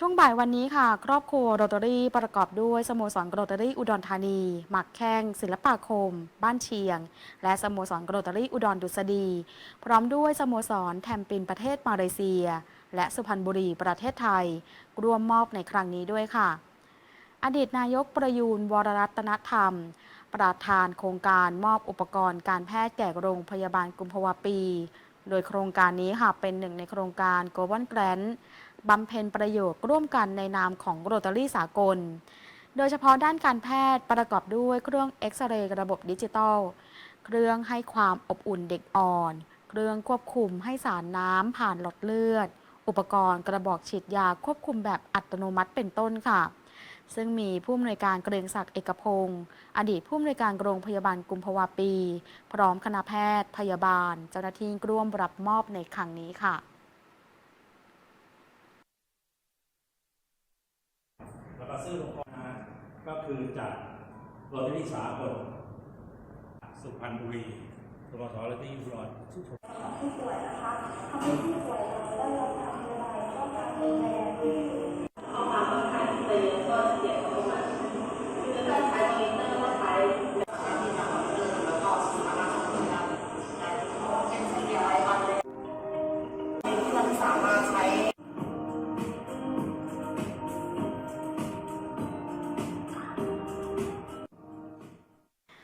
ช่วงบ่ายวันนี้ค่ะ ครอบครัวโรตารี่ประกอบด้วยสโมสรโรตารี่อุดรธานี หมักแข้ง ศิลปาคม บ้านเชียง และสโมสรโรตารี่อุดรดุษฎี พร้อมด้วยสโมสรแทมปินประเทศมาเลเซีย และสุพรรณบุรีประเทศไทย ร่วมมอบในครั้งนี้ด้วยค่ะ อดีตนายกประยูนวรรัตนธรรม ประธานโครงการมอบอุปกรณ์การแพทย์แก่โรงพยาบาลกุมภาวะปี โดยโครงการนี้ค่ะเป็นหนึ่งในโครงการ Global Grant บำเพ็ญประโยชน์ร่วมกันในนามของโรตารี่สากล โดยเฉพาะด้านการแพทย์ประกอบด้วยเครื่องเอ็กซเรย์ระบบดิจิตอล เครื่องให้ความอบอุ่นเด็กอ่อน เครื่องควบคุมให้สารน้ำผ่านหลอดเลือด อุปกรณ์กระบอกฉีดยาควบคุมแบบอัตโนมัติเป็นต้นค่ะซึ่งมีผู้อำนวยการเกรียงศักดิ์เอกพงศ์อดีตผู้อำนวยการโรงพยาบาลกุมภาวะปี พร้อมคณะแพทย์ พยาบาล เจ้าหน้าที่ร่วมรับมอบในครั้งนี้ค่ะ ซื้ออุปกรณ์มาก็คือจากโรตารี่สากลสุพรรณบุรีสมสรโรตารี่อุดรทุกคนผู้ป่วยนะคะทำให้ผู้ป่วย